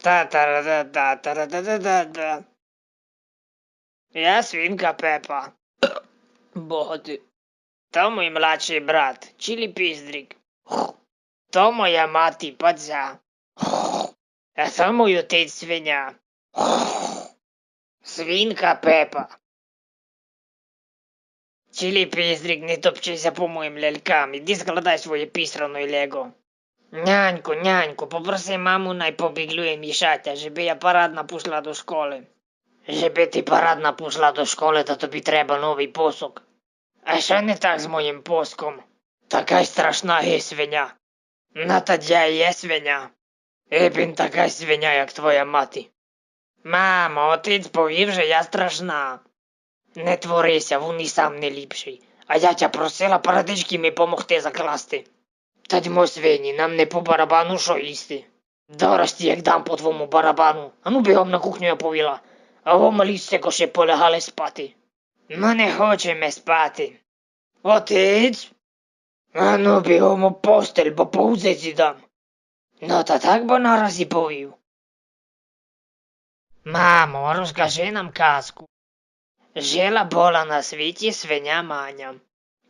Та-та-ра-та-та-та-ра-та-та-та. Я свинка Пепа. Бога ти. То мій младший брат, Чилі Піздрик. То моя мати Падзя. А то мій отець свиня. Свинка Пепа. Чилі Піздрик, не топчися по моїм лялькам. Іди складай своє пісрано і лего. Няньку, няньку, попроси маму най побіглює мішатя, щоб я парадна пішла до школи. Żeby ти парадна пішла до школи, то тобі треба новий посок. А що не так з моїм поском? Така страшна є свиня. На тоді і є свиня. І він така свиня, як твоя мати. Мамо, отець повів, що я страшна. Не творися, він і сам не ліпший. А я тя просила парадички мені помогти закласти. Та дьмо свині, нам не по барабану що їсти. Дорості, як дам по твому барабану. Ану бігом на кухню я повіла. А ви малі секо полягали спати. Ми не хочемо спати. Отець? Ану бігом у постель, бо повзеці дам. Ну та так бо нараз і повів. Мамо, розкажи нам казку. Жила була на світі свиня Маня.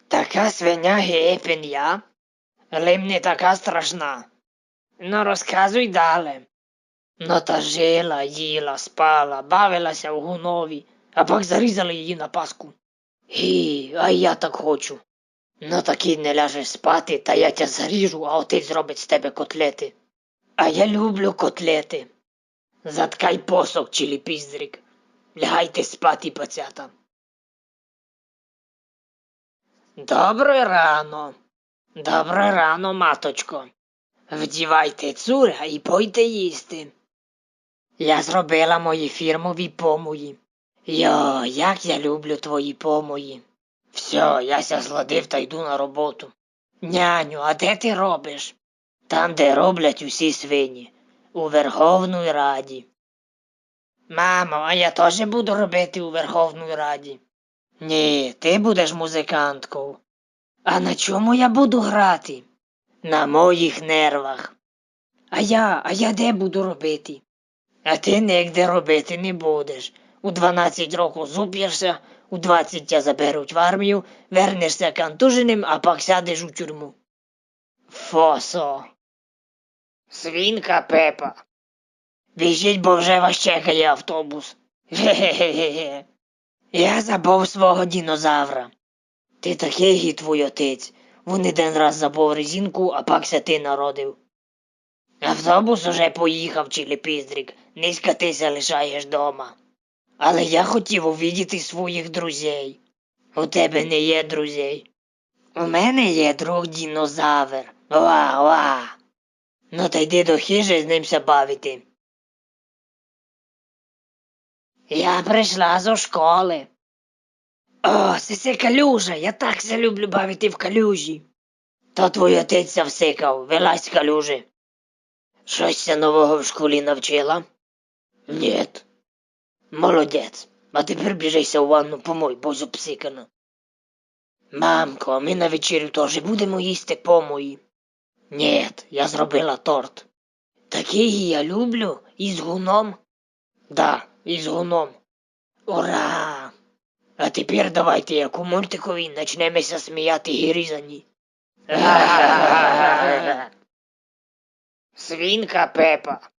Така свиня гепен я, й не така страшна. Ну розказуй далі. Ну та жила, їла, спала, бавилася в гунові, а пак зарізали її на паску. Гі, а я так хочу. Ну таки не ляжеш спати, та я тя заріжу, а отець зробить з тебе котлети. А я люблю котлети. Заткай посох, чилі піздрик. Лягайте спати, пацята. Добре рано. Добре рано, маточко. Вдівайте цуря і пойте їсти. Я зробила мої фірмові помої. Йо, як я люблю твої помої. Все, я ся зладив та йду на роботу. Няню, а де ти робиш? Там, де роблять усі свині, у Верховній Раді. Мамо, а я теж буду робити у Верховній Раді. Ні, ти будеш музиканткою. А на чому я буду грати? На моїх нервах. А я, а я де буду робити? А ти нігде робити не будеш. У 12 років зуп'єшся, у 20 тя заберуть в армію, вернешся контуженим, а пак сядеш у тюрму. Фосо. Свінка Пепа. Біжіть, бо вже вас чекає автобус. Ге-ге-ге. Я забув свого дінозавра. Ти такий гід твій отець. Він один раз забув резинку, а пакся ти народив. Автобус уже поїхав, Чиліпіздрик, низько ти залишаєш дома. Але я хотів увідіти своїх друзей. У тебе не є друзей. У мене є друг дінозавр. Ва, ва. Ну та йди до хижі з ним бавити. Я прийшла зо школи. О, це калюжа, я так ся люблю бавити в калюжі. То твій отець всикав, вилазь калюжі. Щось нового в школі навчила? Нет. Молодець. А тепер біжися у ванну помой, бо зобсикана. Мамко, ми на вечерю теж будемо їсти помої. Нет, я зробила торт. Такий я люблю із гуном. Да, із гуном. Ура! А тепер давайте, як у мультикові, начнемося сміяти грізані. різані. Свинка Пепа.